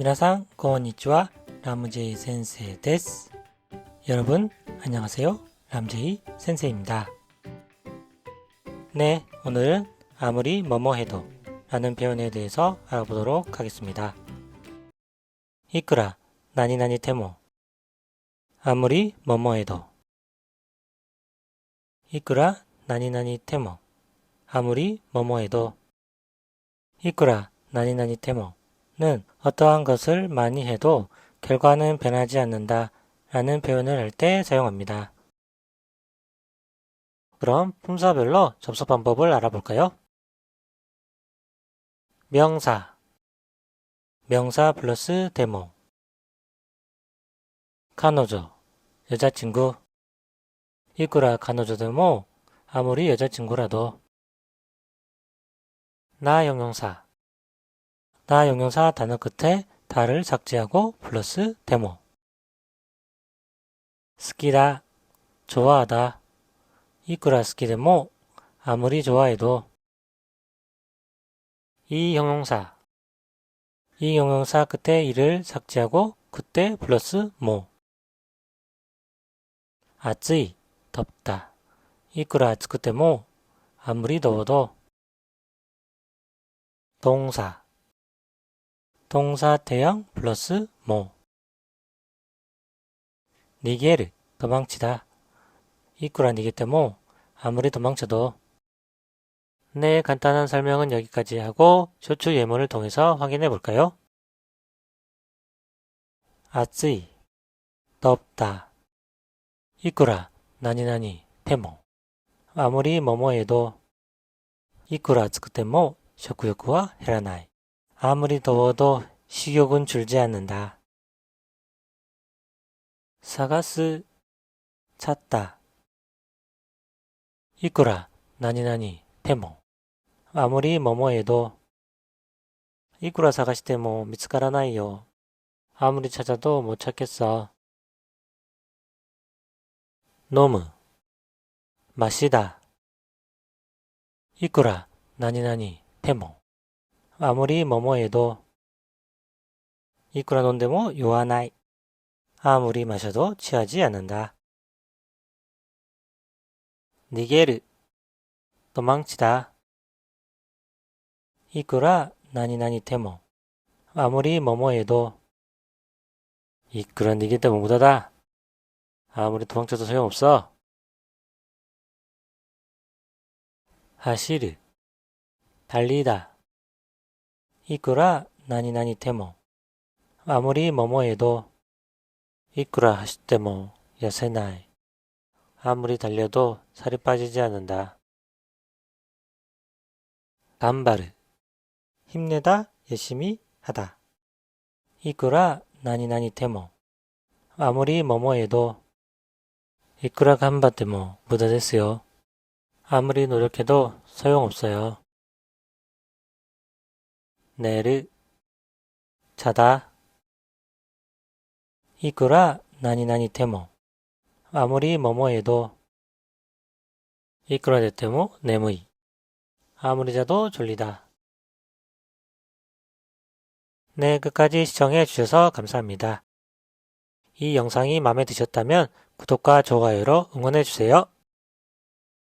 미나상 고니치와 라무제이 센세 데스. 여러분 안녕하세요. 람제이 센세입니다. 네, 오늘은 아무리 뭐뭐 해도 라는 표현에 대해서 알아보도록 하겠습니다. 이끄라 나니나니 테모 아무리 뭐뭐 해도 이끄라 나니나니 테모 아무리 뭐뭐 해도 이끄라 나니나니 테모 는 어떠한 것을 많이 해도 결과는 변하지 않는다 라는 표현을 할 때 사용합니다. 그럼 품사별로 접속 방법을 알아볼까요? 명사. 명사 플러스 데모. 카노조. 여자친구. 이꾸라 카노조 데모. 아무리 여자친구라도. 나 영용사 나 영용사 단어 끝에 다를 삭제하고 플러스 데모. 스키다 좋아하다. 이꾸라 스키데모 아무리 좋아해도. 이 형용사. 이 형용사 끝에 이를 삭제하고 그때 플러스 모. 아쯔이 덥다. 이꾸라 아츠쿠테모 아무리 더워도. 동사 동사 태양 플러스 모. 니게르 도망치다. 이꾸라 니게테모. 아무리 도망쳐도. 네, 간단한 설명은 여기까지 하고 쇼츠 예문을 통해서 확인해 볼까요? 아쯔이. 덥다. 이꾸라 나니나니 테모. 아무리 뭐뭐해도. 이꾸라 아츠쿠테모 쇼쿠요쿠와 헤라나이 아무리 더워도 식욕은 줄지 않는다. 사가스 찾다. 이꾸라 나니나니 테모. 아무리 뭐뭐해도 이꾸라 사가시테모 미츠카라나이요. 아무리 찾아도 못 찾겠어. 노무. 마시다. 이꾸라 나니나니 테모 아무리 뭐뭐해도 이꾸라 논데모 요하나이 아무리 마셔도 취하지 않는다. 니게르 도망치다. 이꾸라 나니나니 테모 아무리 뭐뭐해도 이꾸라 니게테 못하다. 아무리 도망쳐도 소용없어. 하시르 달리다 이꾸라 나니나니 테모 아무리 뭐뭐해도 이꾸라 하시테모 야세나이 아무리 달려도 살이 빠지지 않는다. 간바르 힘내다 열심히 하다. 이꾸라 나니나니 테모 아무리 뭐뭐해도 이꾸라 간바테모 무다 됐어요. 아무리 노력해도 소용없어요. 내르 자다 이꾸라 나니나니 테모 아무리 뭐뭐해도 네무이 아무리 자도 졸리다. 네, 끝까지 시청해 주셔서 감사합니다. 이 영상이 마음에 드셨다면 구독과 좋아요로 응원해 주세요.